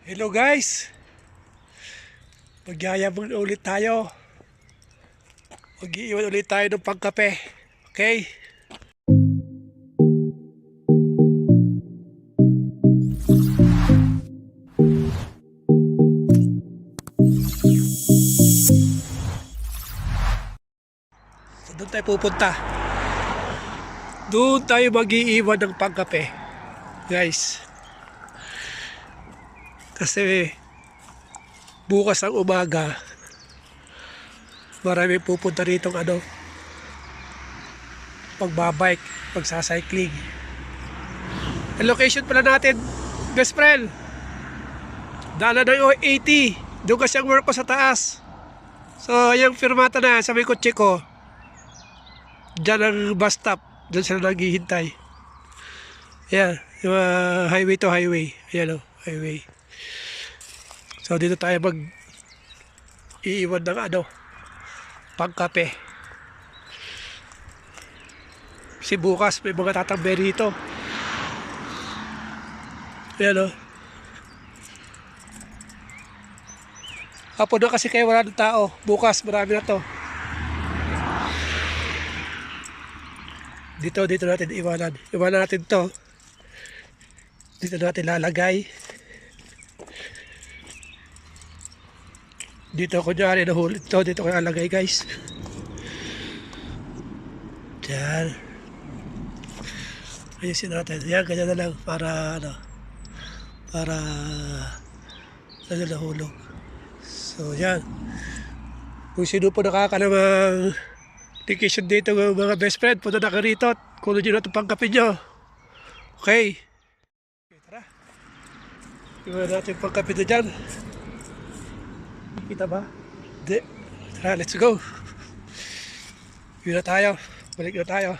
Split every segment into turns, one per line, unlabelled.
Hello guys! Magyayabang ulit tayo. Mag-iiwan ulit tayo ng pagkape. Okay? So, doon tayo pupunta. Doon tayo mag-iiwan ng pagkape. Guys. Kasi bukas ang umaga, marami pupunta rito ano, pagbabike, pagsacycling. Ang location pala natin, friend, dala ng 80, doon kasi ang work ko sa taas. So, yung firmata na sa may kotse ko, dyan ang bus stop, dyan sila naghihintay. Yan, yung ah, highway to highway. Ayan o, highway. So dito tayo mag iiwan ng ano pagkape. Kasi bukas may mga tatambay rito. Ayan o. Hapon na kasi kayo wala ng tao. Bukas marami na to. Dito, dito natin iwanan. Iwanan natin to. Dito natin lalagay. Dito ko dyan, nahuli ito. Dito ko nalagay guys. Diyan. Ayusin natin. Yan, ganyan na lang para ano. Para ano nahulog. So yan. Kung sino po nakakanamang vacation dito mga best friend, punta na ka rito. Kulo nyo na itong pangkapin nyo. Okay. Okay, tara. Iwan natin yung pangkapin na dyan. Kita ba? Hindi. Tara, let's go. Yun tayo. Balik na tayo.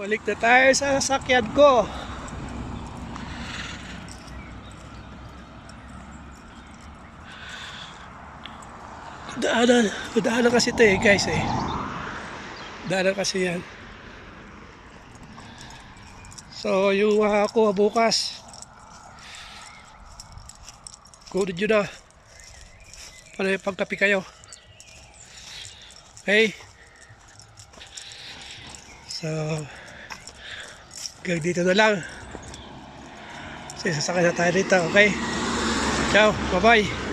Balik na tayo sa sasakyan ko. Daanan. Daanan kasi ito eh guys eh. Daanan kasi yan. So, yung makakuha bukas, kunin nyo na para pagkapi kayo. Okay? So, hanggang dito na lang. Kasi sasakay na tayo dito, okay? Ciao, bye-bye.